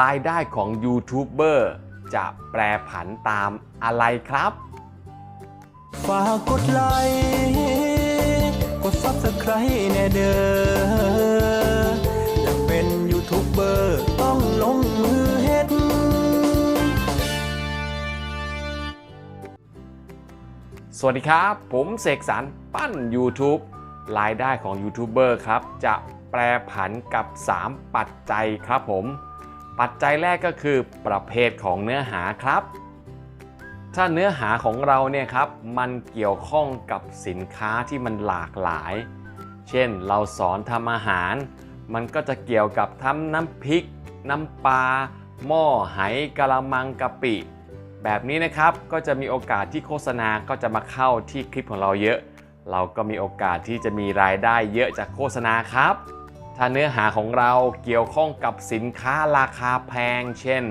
รายได้ของยูทูบเบอร์จะแปรผันตามอะไรครับ ฝากกดไลค์กดซับสไครต์แน่เด้ออยากเป็นยูทูบเบอร์ต้องลงมือเฮ็ด สวัสดีครับ ผมเสกสรรปั้น YouTube รายได้ของยูทูบเบอร์ครับ จะแปรผันกับ 3 ปัจจัยครับผม ปัจจัยแรกก็คือประเภทของเนื้อหาครับ ถ้าเนื้อหาของเราเนี่ยครับมันเกี่ยวข้องกับสินค้าที่มันหลากหลาย เช่นเราสอนทำอาหาร มันก็จะเกี่ยวกับทำน้ำพริก น้ำปลาหม้อไหกะละมังกะปิ แบบนี้นะครับก็จะมีโอกาสที่โฆษณาก็จะมาเข้าที่คลิปของเราเยอะ เราก็มีโอกาสที่จะมีรายได้เยอะจากโฆษณาครับ ถ้าเนื้อหาของเราเกี่ยวข้องกับสินค้าราคาแพง เช่น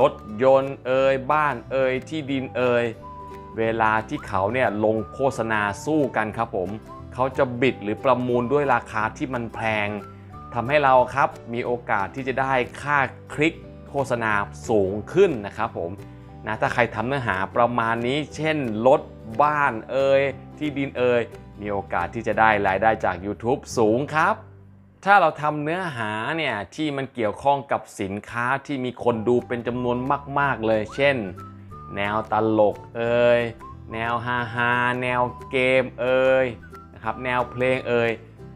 รถยนต์เอ่ยบ้านเอ่ยที่ดินเอ่ยเวลาที่เขาเนี่ยลงโฆษณาสู้กันครับผม เขาจะบิดหรือประมูลด้วยราคาที่มันแพงทำให้เราครับมีโอกาสที่จะได้ค่าคลิกโฆษณาสูงขึ้นนะครับผมนะถ้าใครทำเนื้อหาประมาณนี้ เช่นรถบ้านเอ่ยที่ดินเอ่ยมีโอกาสที่จะได้รายได้จาก YouTube สูงครับ ถ้าเราทำเนื้อหาเนี่ยที่มันเกี่ยวข้องกับสินค้าที่มีคนดูเป็นจำนวนมาก ๆเลย เช่น แนวตลกเอ่ยแนวฮาฮาแนวเกมเอ่ยนะครับแนวเพลงเอ่ย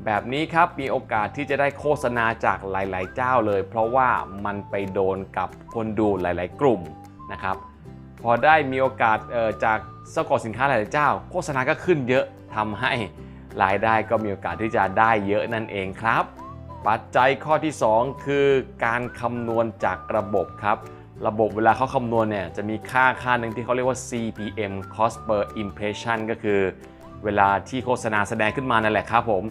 แบบนี้ครับมีโอกาสที่จะได้โฆษณาจากหลาย ๆ เจ้าเลย เพราะว่ามันไปโดนกับคนดูหลาย ๆ กลุ่มนะครับพอได้มีโอกาสเอ่อจากเจ้าของสินค้าหลาย ๆ เจ้า โฆษณาก็ขึ้นเยอะทำให้ รายได้ก็มีโอกาสที่จะได้เยอะนั่นเองครับ ปัจจัยข้อที่ 2 คือการคำนวณจากระบบครับ ระบบเวลาเขาคำนวณเนี่ยจะมีค่าค่าหนึ่งที่เขาเรียกว่า CPM cost per impression ก็คือ เวลาที่โฆษณาแสดงขึ้นมานั่นแหละครับผม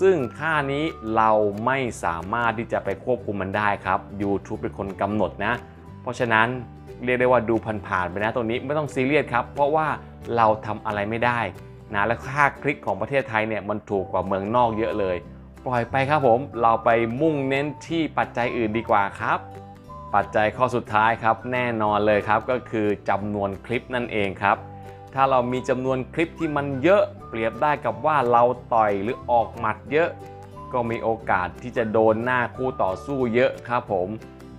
ซึ่งค่านี้เราไม่สามารถที่จะไปควบคุมมันได้ครับ YouTube เป็นคนกำหนดนะ เพราะฉะนั้นเรียกได้ว่าดูผ่านๆไปนะตรงนี้ไม่ต้องซีเรียสครับ เพราะว่าเราทำอะไรไม่ได้ นะและค่าคลิกของประเทศไทยเนี่ยมันถูกกว่าเมืองนอกเยอะเลย ปล่อยไปครับผมเราไปมุ่งเน้นที่ปัจจัยอื่นดีกว่าครับ ปัจจัยข้อสุดท้ายครับแน่นอนเลยครับก็คือจำนวนคลิปนั่นเองครับ ถ้าเรามีจำนวนคลิปที่มันเยอะเปรียบได้กับว่าเราต่อยหรือออกหมัดเยอะ ก็มีโอกาสที่จะโดนหน้าคู่ต่อสู้เยอะครับผม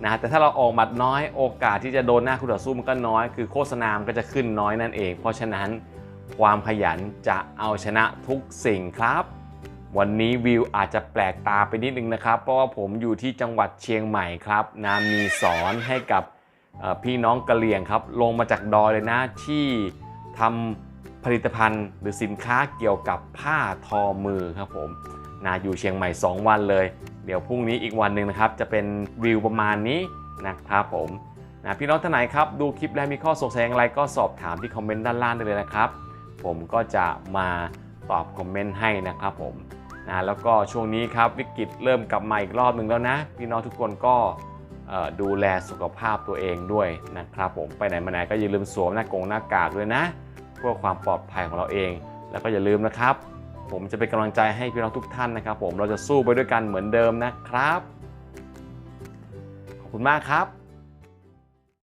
นะแต่ถ้าเราออกหมัดน้อยโอกาสที่จะโดนหน้าคู่ต่อสู้มันก็น้อย คือโฆษณามันก็จะขึ้นน้อยนั่นเอง เพราะฉะนั้น ความขยันจะเอาชนะทุกสิ่งครับ วันนี้วิวอาจจะแปลกตาไปนิดนึงนะครับ เพราะว่าผมอยู่ที่จังหวัดเชียงใหม่ครับนะมีสอนให้กับพี่น้องกะเหรี่ยงครับ ลงมาจากดอยเลยนะที่ทำผลิตภัณฑ์หรือสินค้าเกี่ยวกับผ้าทอมือครับผมนะอยู่เชียงใหม่ 2 วันเลย เดี๋ยวพรุ่งนี้อีกวันหนึ่งนะครับ จะเป็นวิวประมาณนี้นะครับผมนะพี่น้องท่านไหนครับ ดูคลิปแล้วมีข้อสงสัยอย่างไรก็สอบถามที่คอมเมนต์ด้านล่างได้เลยนะครับ ผมก็จะมาตอบคอมเมนต์ให้นะครับผมนะแล้วก็ช่วงนี้ครับวิกฤตเริ่มกลับมาอีกรอบหนึ่งแล้วนะพี่น้องทุกคนก็ดูแลสุขภาพตัวเองด้วยนะครับผมไปไหนมาไหนก็อย่าลืมสวมหน้ากงหน้ากากด้วยนะ เพื่อความปลอดภัยของเราเอง แล้วก็อย่าลืมนะครับ ผมจะเป็นกำลังใจให้พี่น้องทุกท่านนะครับ ผมเราจะสู้ไปด้วยกันเหมือนเดิมนะครับ ขอบคุณมากครับ